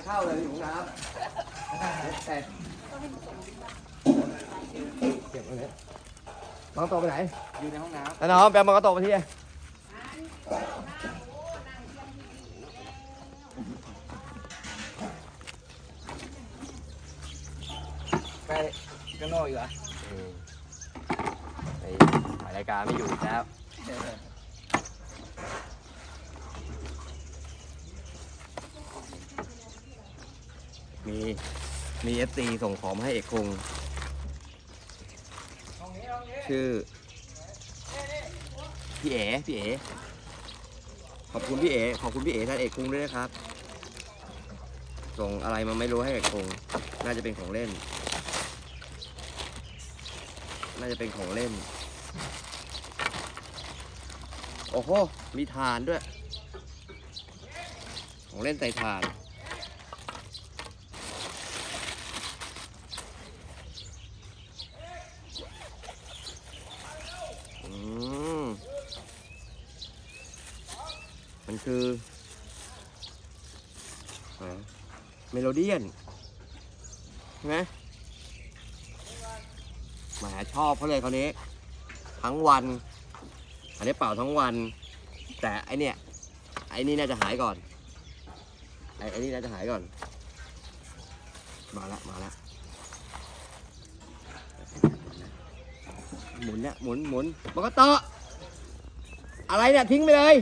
านเข้าเลยอยู่น้ำแต่เก็บไว้เลยน้องโตไปไหน อยู่ในห้องน้แล้วน้องแปลมันก็โตไปที่ำไปข้างนอกอีกเหรอไปถ่ายรายการไม่อยู่อีกแล้ว มีมีเอฟซีส่งของมาให้เอกคง ชื่อ พี่เอ๋พี่เอ๋ขอบคุณพี่เอ๋ขอบคุณพี่เอ๋ท่านเอกคงด้วยนะครับ ส่งอะไรมาไม่รู้ให้เอกคง น่าจะเป็นของเล่น น่าจะเป็นของเล่น โอ้โห มีฐานด้วย ของเล่นใส่ฐาน อืม มัน คือเมโลเดียนใช่ไหมแหมาชอบเขาเลยเขาวนี้ ทั้งวัน อันนี้เป่าทั้งวัน แต่ไอเนี่ยไอนี่น่าจะหายก่อน ไอไอนี่น่าจะหายก่อน มาละมาละหมุนเนี่ยหมุนหมุนมันก็ตะอะไรเนี่ยทิ้งไปเลย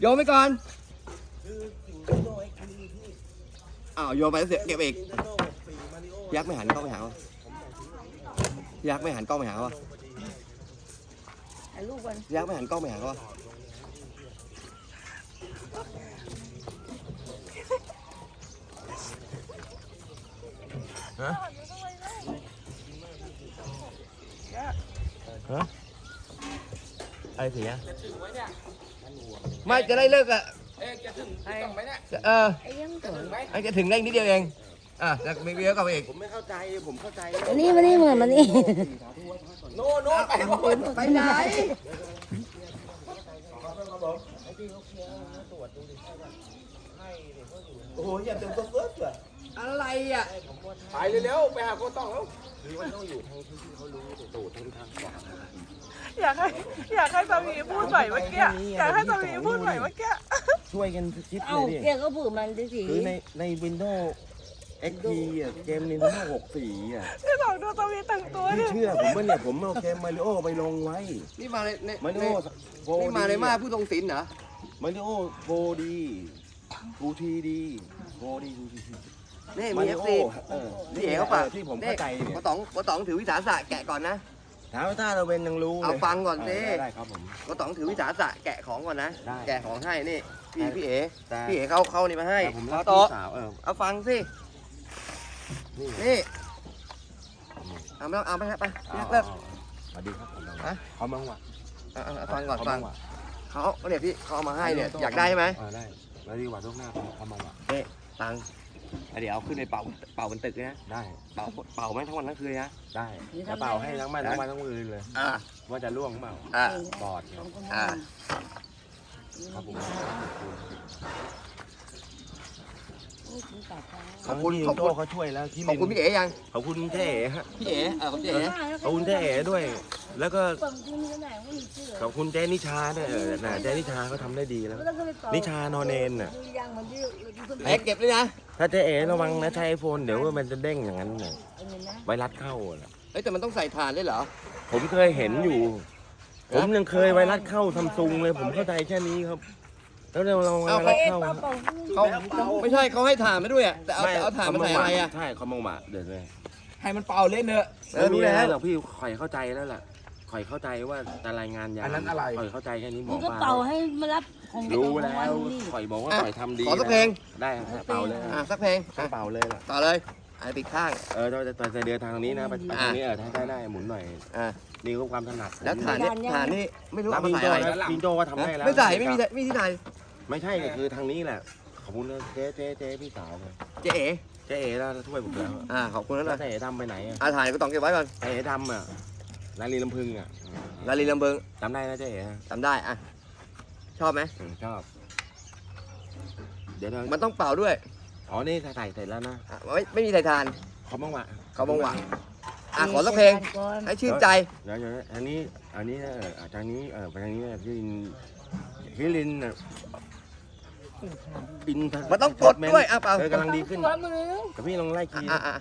โยนไปก่อนอ้าวโยนไปแล้วเสียเก็บอีกยักษ์ไม่หันกล้องไปหาวะยักษ์ไม่หันกล้องไปหาวะถ่ายรูปกันยักษ์ไม่หันกล้องไปหาเขาวะฮะฮะอะไรเสีย ไม่จะได้เลิกอะเอ๊ะจะถึงต้องไหมเนี่ยเออไอ้ยังจะตัวถึงไหมไอ้จะถึงได้อีกนิดเดียวเองอะแล้วมีเยอะกว่าอีกผมไม่เข้าใจผมเข้าใจอันนี้มันนี่เหมือนมันนี่โน่โน่ไปหมดไปไหนโอ้โหอย่าเต็มตัวเฟิร์สเลย อะไรอะไปเร็วๆไปหาโคต้องแล้วอยากให้อยากให้สามีพูดใหม่เมื่อกี้อยากให้สามีพูดใหม่เมื่อกี้ช่วยกันคิดเอ้าเลยดิเกี่ยวก็ผูกมันดิสิคือในใน Windows XP อะเกม Nintendo 64อะพี่สองดูสามีแต่งตัวพี่ดิเชื่อผมว่าเนี่ยผมเอาเกมมาริโอไปลงไว้ นี่มาในในมาริในโอนี่มาในมาผู้ทรงศิลป์เหรอมาริโอโบดีทูทีดีโบดีทูที นี่มามีเอริฟโอซีเออพี่เอ๋เขาฝากที่ผมเข้าใจเนี่ยกระต๋องกระต๋องถือวิสาสะแกะก่อนนะ ถามว่าถ้าเราเป็นยังรู้เอาเลยฟังก่อนสิ ได้ได้ครับผมกระต๋องถือวิสาสะแกะของก่อนนะ ได้แกะของให้นี่ พี่แต่พี่เอ๋แต่พี่เอ๋เขาเขานี่มาให้แต่ผมรักโต๊ะพี่สาวเออเอาฟังสิ นี่นี่เอาไม่ต้องเอาไปไปพี่นักเลิก สวัสดีครับผมฮะเขาบ้างวะเอาเอาเอาฟังก่อนเขาฟับ้างงวะเขาเนี่ยพี่เขาเอามาให้เนี่ยอยากได้ใช่ไหม เออได้แล้วดีกว่าทุกหน้าเขาบ้างวะตังค์เอาเดี๋ยวเอาขึ้นไปเป่าเป่าบนตึกเลยนะได้เป่าเป่าแม่งทั้งวันทั้งคืนเลยนะ ได้จะเป่าให้ทั้งวันทั้งวันทั้งมือเลย อ่าว่าจะล่วงเปล่าอ่าปอดเนี่ยอ่า ครับผมขอบคุณที่ขอบโต้คุณเขาช่วยแล้วที่ขอบคุณพี่เอ๋ยังขอบคุณเท่ฮะพี่เอ๋เออขอบคุณพี่เอ๋ขอบคุณเท่ด้วย แล้วก็เปิดที่นี่ก็ไหนไม่มีชื่อขอบคุณเจนิชาด้วยเออน่ะเจนิชาเขาทำได้ดีแล้วแล้วก็ไปเป่านิชานอนเนนน่ะ ดูยังมันที่เอ๋เก็บเลยนะ ถ้าเจ๊เอ๋ระวังนะใช้ไอโฟนเดี๋ยวมันจะเด้งอย่างนั้นน่ะเอาเงินนะไวรัสเข้าน่ะเอ้ยแต่มันต้องใส่ถ่านด้วยเหรอ ผมเคยเห็นอยู่ ผมยังเคยไวรัสเข้าซัมซุงเลย ผมเข้าใจแค่นี้ครับ แล้วเราเราไวเอารัสเอ๊ะเข้าเป่าเป่าเขาไม่ใช่เขาให้ถ่านมาด้วยอะแต่เอาแต่เอาถ่านมาใส่อะไรอะใช่เขามองมาเดี๋ยวเลยให้มันเป่าเล่นเนอะ เออรู้แล้วไม่มีะไรหรอกพี่ข่อยเข้าใจแล้วล่ะข่ อยเข้าใจว่าจะรายงานยาอันนั้นอะไรข่อยเข้าใจแค่นี้หมมึองก็ปลาเป่าให้มารับของรู้แล้วของนนี่ข่อยบอกว่าข่อยทำดีขอสักเพลง ได้ครับเป่าเลยอะสักเพลงต้ออะงเป่าเลยล่ะต่อเลยอะปิดข้าง เออเราจะแต่เดือนทางนี้นะไปไปทางนี้เออถ้าได้ได้หมุนหน่อยอะนี่ก็ความถนัดแล้วถ่านนี่ถ่านนี่ไม่รู้แล้วเอามาพิงใส่โจอะไรนะพิงโจก็ทำให้แล้วไม่ใส่ไม่มีไม่มีที่ไหนไม่ใช่ก็คือทางนี้แหละขอบคุณนะเจ๊เจ๊เจ๊พี่สาวเลยเจ๊เอ๋เจ๊เอ๋แล้วช่วยผมแล้วอะขอบคุณนะแล้วเจ๊เอ๋ดำไปไหนอะอะถ่านก็ต้องเก็บไว้ก่อนเจ๊เอ๋ดำอะ นาลีลำพึงอะลาลีลำเบิงจำได้นะเจ๊เอ๋นะจำได้อะชอบไหมอืมชอบ เดี๋ยวเรามันต้องเป่าด้วยอ๋อนี่ใส่เสร็จแล้วนะอะไม่ไม่มีใส่ทานเขาบ้างวะเขาบังหวะอะขอสักเพลงก่อนให้ชื่นใจเดี๋ยวเดี๋ยวอันนี้อันนี้เอออาจารย์นี้เออไปทางนี้พี่ลินพี่ลินน่ะบินมันต้องกดด้วยอะเปล่าเออกำลังดีขึ้นหัวมือแต่พี่ลองไล่คีย์อะอะ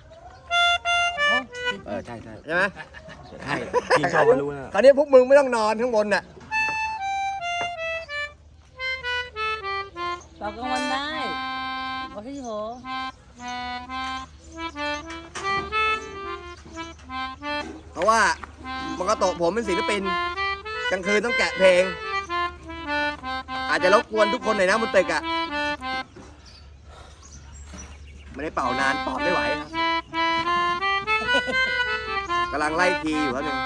เออใช่ใช่ใช่ไหม ใช่พี่ชอบมารู้นะคราวนี้พวกมึงไม่ต้องนอนข้างบนน่ะเป่ากลางวันได้บอกที่โหเพราะว่ามันก็ตะผมเป็นศิลปินกลางคืนต้องแกะเพลง อาจจะรบกวนทุกคนหน่อยนะบนตึกอะไม่ได้เป่านานปอดไม่ไหวครับ กำลังไล่คีย์อยู่ครับหนึ่ง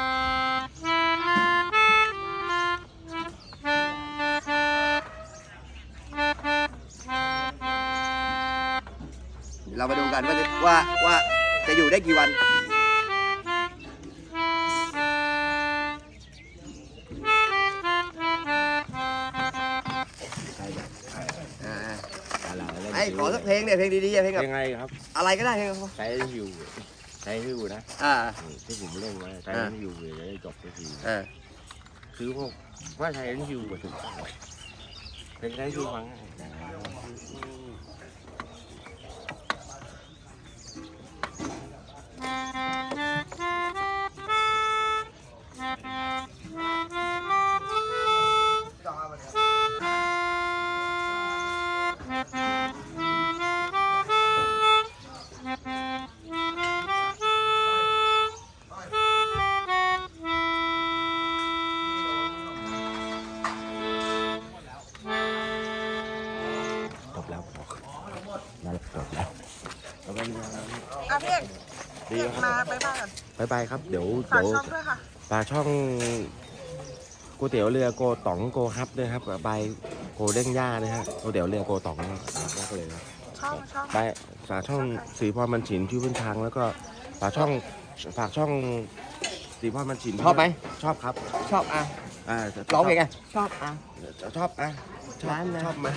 เรามาดูกันว่าจะว่าว่าจะอยู่ได้กี่วันอ่าอะไรอะไรไอ้ขอสักเพลงเนี่ยเพลงดีๆอะเพลงแบบยังไงครับ อะไรก็ได้เพลงใช้ฮิ วใช้ฮิวนะอ่า ที่ผมเล่นไว้ใช้ฮิวเลยจะได้จบสักทีอ่า คือพวกว่าใช้ฮิวกับถึงเป็นใช้ฮิวฟังง่าย อะพี่เอกดีพี่เอกคมารับไปบ้านกันบายบายครับ เดี๋ยวฝากเดี๋ยวช่องด้วยค่ะ ปลาช่องก๋วยเตี๋ยวเรือโกต๋องโกฮับด้วยครับกับใบโกเด้งย่านะฮะก๋วยเตี๋ยวเรือโกต๋องมากเลยครับช่องช่องใบฝากช่องสีพรมันฉินชื่อพื้นทางแล้วก็ฝากช่องฝากช่องสีพรมันฉินชอบไหม ชอบครับ ชอบอะ อ่าร้องเพลงไงชอบอะชอบอะชอบร้านนะ ชอบไหม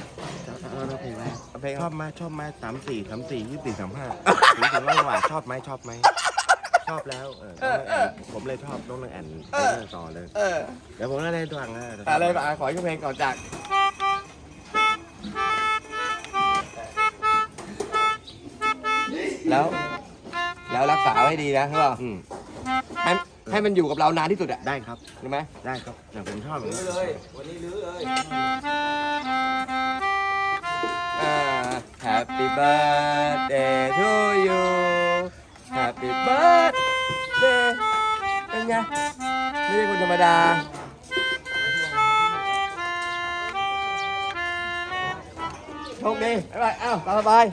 ชอบเออเพลงอะไรเอาเพลงชอบไหมชอบไหมสามสี่สามสี่ยี่สิบสี่สามห้าถึงถึงร้อยกว่าชอบไหมชอบไหมชอบแล้วเออน้องนางแอ่นผมเลยชอบน้องนางแอ่นไปเรื่องต่อเลยเออเดี๋ยวผมจะได้ตัวงนะอะเลยอะขออีกเพลงก่อนจากแล้ว แล้วรักษาไว้ดีนะใช่ป่ะอืมให้ ให้มันอยู่กับเรานานที่สุดอะได้ครับรู้ไหมได้ครับอย่างผมชอบอย่างลื้อนี้เลยวันนี้ลื้อเลย อ่า Happy birthday to you Happy birthday เป็นไง ไม่ใช่คนธรรมดา โชคดีบ๊ายบายอ้าวตามสบาย